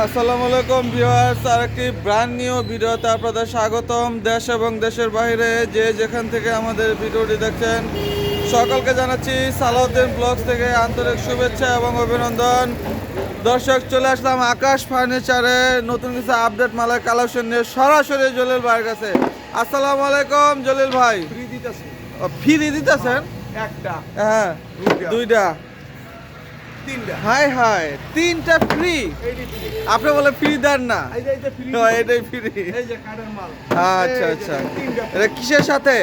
আসসালামু আলাইকুম ভিউয়ার্স আরেকটি ব্র্যান্ড নিউ ভিডিওতে আপনাদের স্বাগতম। দেশ এবং দেশের বাইরে যে যেখান থেকে আমাদের ভিডিওটি দেখছেন সকলকে জানাচ্ছি সালাউদ্দিন ব্লগস থেকে আন্তরিক শুভেচ্ছা এবং অভিনন্দন। দর্শক চলে আসলাম আকাশ ফার্নিচারে নতুন কিছু আপডেট মালের কালেকশন নিয়ে সরাসরি জলিল ভাইয়ের কাছে। আসসালামু আলাইকুম জলিল ভাই। ফ্রি দিতেছে। ফ্রি দিতেছেন? একটা। হ্যাঁ দুইটা। হাই হাই তিনটা ফ্রি আপনি বলে ফ্রি দেন না। ফ্রি এটাই ফ্রি এই যে কাঠের মাল। আচ্ছা আচ্ছা। এটা কিসের সাথে?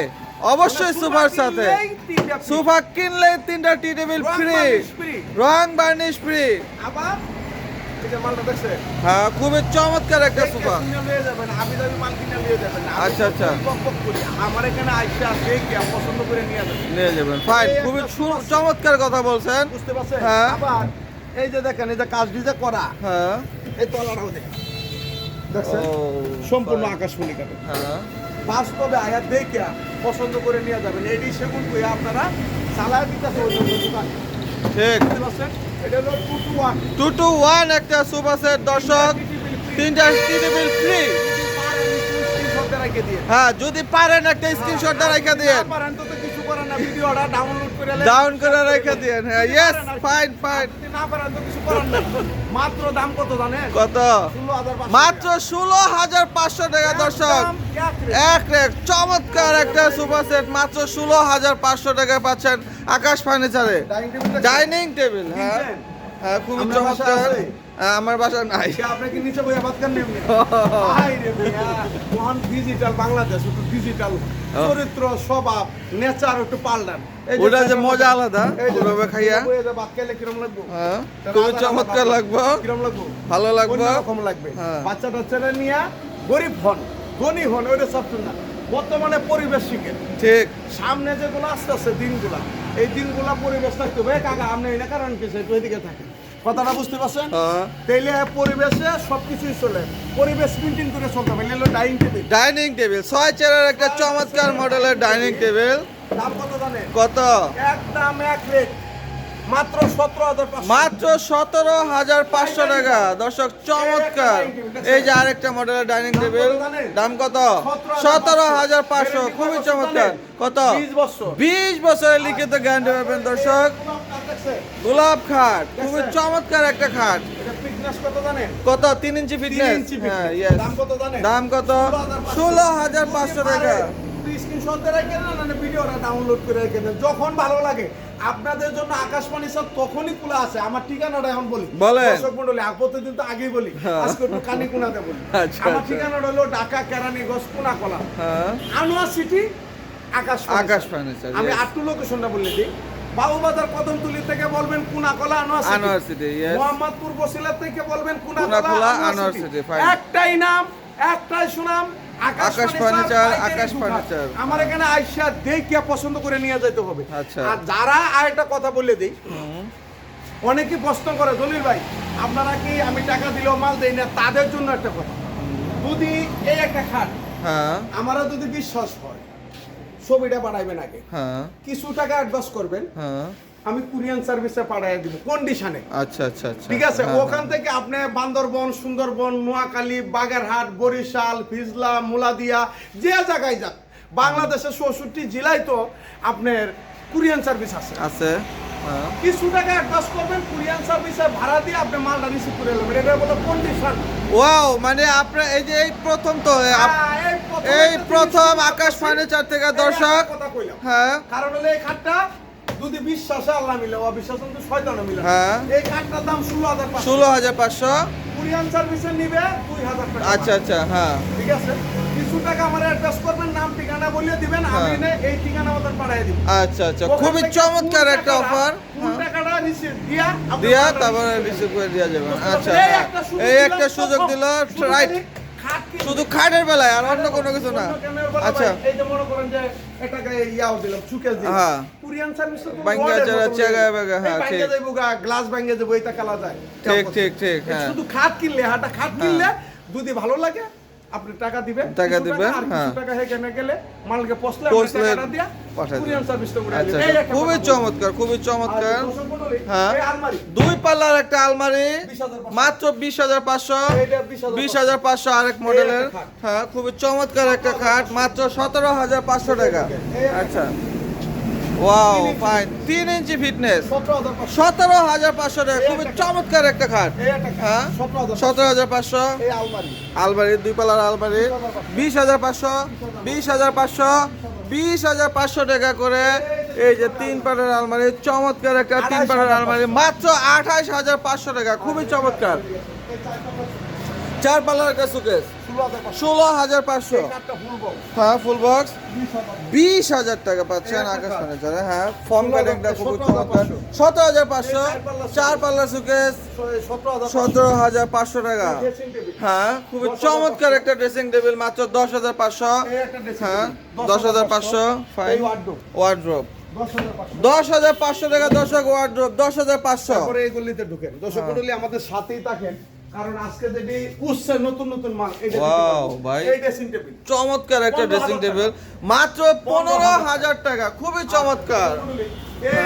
অবশ্যই সুপার সাথে। সুপার কিনলে তিনটা টি টেবিল ফ্রি রং বার্নিশ ফ্রি আবার এই যে মালটা দেখছে হ্যাঁ খুবই চমৎকার একটা সোফা নিয়ে যাবেন হাবি মাল কিনে নিয়ে যাবেন আচ্ছা, আচ্ছা। আমার এখানে আইসা পছন্দ করে নিয়ে যাবেন। নিয়ে যাবেন ফাইন খুবই। চমৎকার কথা বলছেন। বুঝতে পারছেন? হ্যাঁ। এই যে দেখেন এই যে কাজ ডিজে করা হ্যাঁ। এই তলাটাও দেখেন। দেখছেন? সম্পূর্ণ. আকাশমণি কাঠের হ্যাঁ। বাস্তবে আয়া দেখে পছন্দ করে নিয়ে যাবেন। এডি সেগুন আপনারা চালায় দিতেছে ওই জন্য ঠিক। বুঝতে পারছেন? টু টু ওয়ান একটা সোফা সেট দর্শক তিনটা টি টেবিল ফ্রি হ্যাঁ যদি পারেন একটা স্ক্রিনশট দিয়ে। পারেন তো তো কিছু করেন না ভিডিওটা ডাউনলোড করে ডাউন করে রেখে দিন হ্যাঁ ইয়েস। ফাইন ফাইন না পারেন তো কিছু করেন না। মাত্র দাম কত জানেন? কত? ষোলো হাজার পাঁচশো মাত্র ষোলো হাজার পাঁচশো টাকা টাকা। দর্শক। এক রেট। এক চমৎকার একটা সুপার সেট মাত্র ষোলো হাজার পাঁচশো টাকায় পাচ্ছেন আকাশ ফার্নিচারে। ডাইনিং টেবিল হ্যাঁ। হ্যাঁ খুবই চমৎকার। আমার বাসা নাই। আপনাকে নিচে মহান ডিজিটাল বাংলাদেশ একটু ডিজিটাল চরিত্র স্বভাব নেচার একটু পাল্টান। ওটা যে মজা আলাদা, এই খাইয়া। ভাত খাইলে কিরম লাগবো? হ্যাঁ খুবই চমৎকার লাগবো। কিরম লাগবো? ভালো লাগবো। অন্যরকম লাগবে। হ্যাঁ। বাচ্চা টাচ্চারা নিয়ে গরিব হন ধনী হন ওইটা সব না। বর্তমানে পরিবেশ শিখেন ঠিক। সামনে যেগুলো আস্তে আস্তে দিনগুলা এই দিনগুলা পরিবেশ থাকতে হবে। "এ কাকা আপনি না কারণ কি একটু এদিকে থাকেন। কথাটা বুঝতে পারছেন? হ্যাঁ। তাইলে পরিবেশে সবকিছুই চলে। পরিবেশ মেনটেন করে চলতে হবে এগুলো ডাইনিং টেবিল ডাইনিং টেবিল ছয় চেয়ারের একটা চমৎকার মডেলের ডাইনিং টেবিল দাম কত জানেন? কত? এক দাম এক রেট মাত্র সতেরো হাজার মাত্র সতেরো হাজার পাঁচশো টাকা। দর্শক চমৎকার। এই যে আরেকটা মডেলের ডাইনিং টেবিল দাম কত? সতেরো হাজার পাঁচশো। খুবই চমৎকার। কত? বিশ বছর। বিশ বছরের লিখিত গ্যারান্টি পাবেন দর্শক। গোলাপ খাট খুবই চমৎকার একটা খাট। কত তিন ইঞ্চি ফিটনেস হ্যাঁ দাম কত ষোলো হাজার পাঁচশো টাকা। যখন ভালো লাগে আপনাদের জন্য আকাশবাণী সব তখনই খোলা আছে। আমার ঠিকানাটা এখন বলি। বলেন। দর্শক মন্ডলী প্রতিদিন তো আগেই বলি। আজকে একটু কানি কোনাতে বলি। আমার। ঠিকানাটা হলো ঢাকা কেরানীগঞ্জ কোনাকলা। আনোয়ার সিটি আকাশ আকাশ ফার্নিচার আমি আটটু লোকেশনটা বলে দিই। বাবুবাজার কদমতুলি থেকে বলবেন কোনাকলা আনোয়ার সিটি। মোহাম্মদপুর বসিলা থেকে বলবেন কুনাকলা, আনোয়ার সিটি, একটাই নাম একটাই সুনাম আকাশ ফার্নিচার, আকাশ ফার্নিচার। আমার এখানে আইসা দেখিয়া পছন্দ করে নিয়ে যেতে হবে। আচ্ছা। আর যারা আরেকটা কথা বলে দেই অনেকে প্রশ্ন করে দলিল ভাই আপনারা কি আমি টাকা দিলেও মাল দেই না? তাদের জন্য একটা কথা। যদি এই একটা খাট হ্যাঁ। আমারও যদি বিশ্বাস হয় ছবিটা পাঠাইবেন আগে। হ্যাঁ। কিছু টাকা অ্যাডভান্স করবেন। হ্যাঁ। আমি কুরিয়ান সার্ভিসে পাঠিয়ে দিব কন্ডিশনে আচ্ছা আচ্ছা আচ্ছা। ঠিক আছে? হ্যাঁ, ওখান থেকে আপনি বান্দরবন সুন্দরবন নোয়াখালী বাগেরহাট বরিশাল ফিজলা মুলাদিয়া যে জায়গায় যান। বাংলাদেশের চৌষট্টি জেলায় তো আপনার কুরিয়ান সার্ভিস আছে। আছে। কিছু টাকা অ্যাডভান্স করবেন কুরিয়ান সার্ভিসে ভাড়া দিয়ে আপনি মালটা রিসিভ করে নেবেন। এটা বলে কন্ডিশন ওয়াও মানে আপনার এই যে এই প্রথম তো এই প্রথম আকাশ ফার্নিচার থেকে দর্শক হ্যাঁ। কারণ হলো এই খাটটা যদি বিশ্বাসে আল্লাহ মিলে অবিশ্বাস কিন্তু শয়তানে মিলে। হ্যাঁ। এই খাটটার দাম ষোলো হাজার পাঁচশো। ষোলো হাজার পাঁচশো। কুরিয়ান সার্ভিসে নিবে দুই হাজার আচ্ছা আচ্ছা হ্যাঁ। ঠিক আছে? কিছু টাকা আমার অ্যাড্রেস করবেন নাম ঠিকানা বলে দিবেন আমি হ্যাঁ। এই ঠিকানা মতন পাঠিয়ে দিব। আচ্ছা আচ্ছা। খুবই চমৎকার একটা অফার টাকাটা রিসিভ দিয়া দিয়া তারপরে রিসিভ করে দেওয়া যাবে। আচ্ছা এই হ্যাঁ। একটা সুযোগ। দিল রাইট শুধু খাটের বেলায় আর অন্য কোনো কিছু না। আচ্ছা। এই যে মনে করেন যে এটাকে ইয়াও দিলাম সুকেস দিলাম। হ্যাঁ। কুরিয়ান সার্ভিস তো ভাঙ্গা যারা চেগা হয়ে হ্যাঁ, এই ভাঙ্গা ঠিক। যাইবো গ্লাস ভাঙ্গে যাব এটা কালা যায়। ঠিক ঠিক ঠিক হ্যাঁ। শুধু খাট কিনলে হাটা খাট কিনলে যদি ভালো লাগে আপনি টাকা দিবেন টাকা দিবেন, হ্যাঁ। টাকা সেখানে গেলে মালকে পৌঁছলে টাকাটা দিয়া আচ্ছা আচ্ছা। খুবই চমৎকার খুবই চমৎকার। হ্যাঁ। দুই পাল্লার একটা আলমারি মাত্র বিশ হাজার পাঁচশো। বিশ হাজার পাঁচশো আরেক মডেলের। হ্যাঁ খুবই চমৎকার একটা খাট মাত্র সতেরো হাজার পাঁচশো টাকা। আচ্ছা। ওয়াও ফাইন তিন ইঞ্চি ফিটনেস 17,500 সতেরো হাজার পাঁচশো টাকা খুবই চমৎকার একটা খাট। এই একটা হ্যাঁ? 17,500 সতেরো হাজার পাঁচশো। এই আলমারি। আলমারি দুই পাল্লার আলমারি। বিশ হাজার পাঁচশো বিশ হাজার পাঁচশো বিশ হাজার পাঁচশো টাকা করে এই যে তিন পাটের আলমারি চমৎকার একটা তিন পাটের আলমারি। মাত্র আঠাইশ হাজার পাঁচশো টাকা খুবই চমৎকার। চার পাল্লার একটা সুকেস ষোলো হাজার পাঁচশো। হ্যাঁ ফুল বক্স বিশ হাজার টাকা। পাচ্ছেন আকাশ ফার্নিচারে হ্যাঁ ফর্ম কাটিংটা খুবই চমৎকার। সতেরো হাজার পাঁচশো চার পাল্লার সুকেস সতেরো হাজার পাঁচশো। টাকা। হ্যাঁ খুবই চমৎকার একটা ড্রেসিং টেবিল মাত্র দশ হাজার পাঁচশো। হ্যাঁ দশ হাজার পাঁচশো। ফাইন ওয়ার্ড্রোপ দশ হাজার পাঁচশো। টাকা দর্শক ওয়ার্ড্রোপ দশ হাজার পাঁচশো। এই গলিতে ঢুকেন। দর্শক আমাদের সাথেই থাকেন। কারণ আজকে উঠছে নতুন নতুন মাল পারবেন। ভাই। এই ড্রেসিং টেবিল চমৎকার একটা ড্রেসিং টেবিল মাত্র পনেরো হাজার টাকা। খুবই চমৎকার।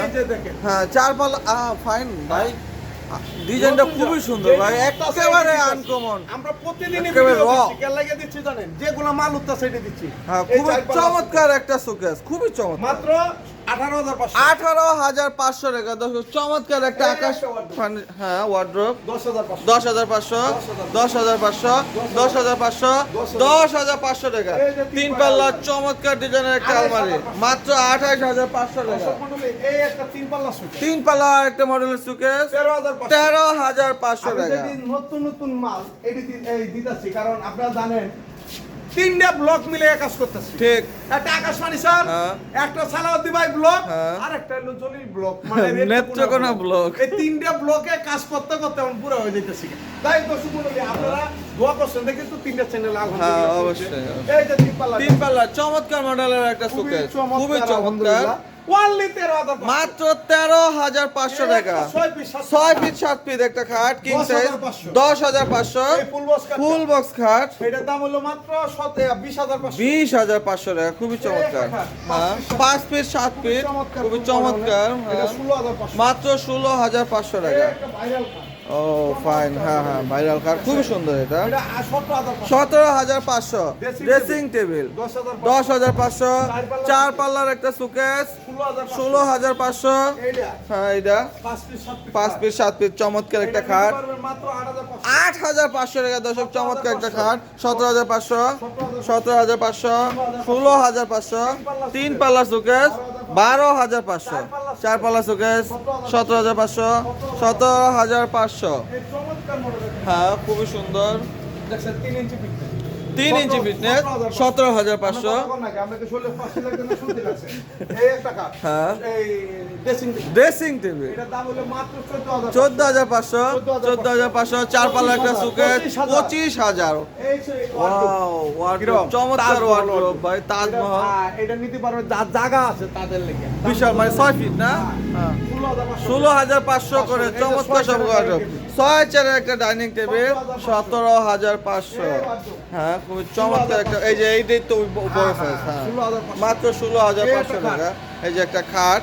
এই যে দেখেন। হ্যাঁ চার পাল্লা ফাইন ভাই। ডিজাইনটা খুবই সুন্দর ভাই। একেবারে আনকমন আমরা প্রতিদিনই লাগিয়ে দিচ্ছি জানেন? যেগুলো মাল উঠতা সেটা দিচ্ছি। হ্যাঁ খুবই চমৎকার একটা শোকেস খুবই চমৎকার। মাত্র আঠারো হাজার পাঁচশো। টাকা। দর্শক চমৎকার একটা আকাশ হ্যাঁ ওয়ার্ড্রোপ দশ হাজার পাঁচশো। দশ হাজার পাঁচশো। দশ হাজার পাঁচশো। দশ হাজার পাঁচশো। টাকা। তিন পাল্লা। চমৎকার ডিজাইনের একটা আলমারি। মাত্র আঠাইশ হাজার পাঁচশো টাকা। তিন পাল্লা একটা মডেলের সুকেস তেরো হাজার পাঁচশো। টাকা। নতুন নতুন মাল এটি দিতেছি। কারণ আপনারা জানেন তিনটা ব্লক মিলে কাজ করতেছি। ঠিক। একটা আকাশবাণী ফার্নিচার হ্যাঁ। একটা সালাউদ্দি ভাই ব্লক হ্যাঁ। আর একটা হলো জলিল ব্লক। মানে নেত্রকোনা ব্লক। এই তিনটা ব্লকে কাজ করতে করতে পুরো হয়ে যাইতেছি। তাই তো শুনুন আপনারা দোয়া করছেন দেখি তো তিনটা চ্যানেল হ্যাঁ, অবশ্যই, এই যে তিন পাল্লা তিন পাল্লা চমৎকার মডেলের একটা সুকেস খুবই চমৎকার। মাত্র তেরো হাজার পাঁচশো টাকা। ছয় সাত ছয় ফিট সাত ফিট একটা খাট কিং দশ সাইজ দশ হাজার পাঁচশো। ফুল বক্স খাট। এটার দাম হলো মাত্র বিশ হাজার পাঁচশো। টাকা খুবই চমৎকার। হ্যাঁ পাঁচ ফিট সাত ফিট খুবই চমৎকার হ্যাঁ। ষোলো হাজার পাঁচশো। মাত্র ষোলো হাজার পাঁচশো টাকা। ও ফাইন হ্যাঁ হ্যাঁ ভাইরাল খাট খুবই সুন্দর এটা সতেরো হাজার পাঁচশো। ড্রেসিং টেবিল দশ হাজার পাঁচশো। চার পাল্লার একটা সুকেস ষোলো হাজার পাঁচশো। হ্যাঁ এটা পাঁচ পিস, সাত পিস চমৎকার একটা খাট আট হাজার পাঁচশো। টাকা দশক চমৎকার একটা খাট সতেরো হাজার পাঁচশো সতেরো হাজার পাঁচশো ষোলো হাজার পাঁচশো তিন পাল্লা সুকেস বারো হাজার পাঁচশো চার পাল্লা সুকেস সতেরো হাজার পাঁচশো, সতেরো হাজার পাঁচশো। হ্যাঁ খুবই সুন্দর তিন ইঞ্চি। তিন ইঞ্চি ফিটনেস সতেরো হাজার পাঁচশো। কথা কম নাকি? আমরা কি শরীরে ফাঁসি লাগবে না শুনতে লাগছে? এই একটা খাট। হ্যাঁ। ড্রেসিং টেবিল এটার দাম হলো মাত্র 14,000 চোদ্দ হাজার পাঁচশো চোদ্দ হাজার পাঁচশো। চার পাল্লা একটা সুকেস পঁচিশ হাজার। চমৎকার তাজমহল ভাই তাজমহল। হ্যাঁ, এটা নিতে পারবে জায়গা আছে তাদের লেগে। বিশাল মানে ছয় ফিট না? হ্যাঁ ষোলো হাজার পাঁচশো। করে চমৎকার সব table। ছয় চেয়ারের একটা ডাইনিং টেবিল সতেরো হাজার পাঁচশো। হ্যাঁ খুবই চমৎকার একটা এই যে এইটাই তো বড় হ্যাঁ, সাইজ 16,500 মাত্র ষোলো হাজার পাঁচশো টাকা। এই যে একটা খাট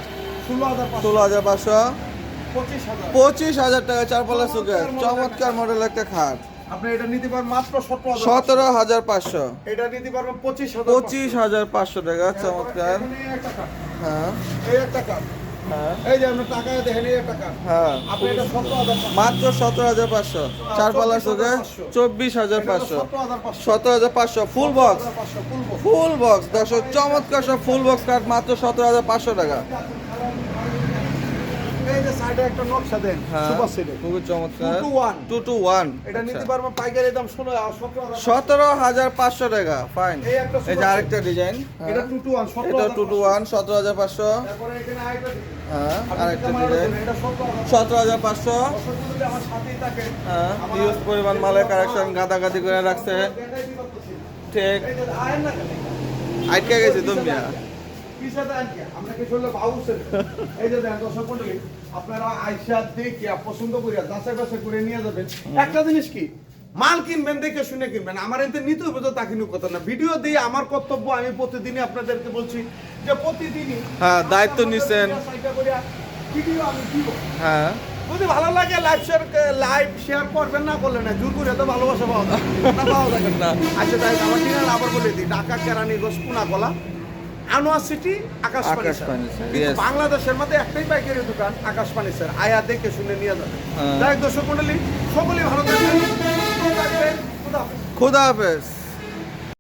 ষোলো হাজার পাঁচশো। পাঁচশো হাজার টাকা চার পাল্লা সুকেস চমৎকার মডেল একটা খাট। আপনি এটা নিতে পারবেন মাত্র সতেরো হাজার পাঁচশো। এটা নিতে পারবেন পঁচিশ হাজার পঁচিশ। হাজার পাঁচশো টাকা চমৎকার। হ্যাঁ। এই একটা কাঠ হ্যাঁ এই যে আপনার টাকা দেখেন এই একটা হ্যাঁ। আপনি এটা সতেরো হাজার মাত্র সতেরো হাজার পাঁচশো। চার পাল্লা সুকে চব্বিশ হাজার পাঁচশো। সতেরো হাজার পাঁচশো। Full box. ফুল বক্স দর্শক চমৎকার সব ফুল বক্স কাঠ মাত্র সতেরো হাজার পাঁচশো টাকা। এই যে সাইডে একটা নকশা দেন হ্যাঁ সুপার সেটে খুবই চমৎকার। 221 টু টু এটা নিতে পাইকারি দাম টাকা ফাইন এই যে আরেকটা ডিজাইন এটা টু টু এটা তারপরে এখানে আরেকটা হ্যাঁ আরেকটা ডিজাইন আমার সাথেই থাকে হ্যাঁ আমার- পরিমাণ মালের কালেকশন গাদাগাদি করে রাখছে। ঠিক? আটকে গেছি তুমি আপনারা আইসা দেখে পছন্দ করিয়া যাচাই বাছাই করে নিয়ে যাবেন। একটা জিনিস কি? মাল কিনবেন দেখে শুনে কিনবেন। আমার এতে নিতে হবে তো তা কিন্তু কথা না। ভিডিও দিয়ে আমার কর্তব্য আমি প্রতিদিনই আপনাদেরকে বলছি যে প্রতিদিনই হ্যাঁ, দায়িত্ব নিছেন। ভিডিও আমি দিব। হ্যাঁ। যদি ভালো লাগে লাইভ শেয়ার লাইভ শেয়ার করবেন না করলে না জোর করে তো ভালোবাসা পাওয়া যায়। না পাওয়া যায়। না। আচ্ছা তাই আমার ঠিকানা আবার বলে দিই। ঢাকা কেরানীগঞ্জ পুনাকলা। আনোয়ার সিটি আকাশ আকাশ স্যার বাংলাদেশের মধ্যে একটাই পাইকারি দোকান আকাশ পানি স্যার। আয়া দেখে শুনে নিয়ে যাবেন হ্যাঁ। যাই দর্শক মন্ডলী সকলেই ভালো থাকবেন। খুদা হাফেজ।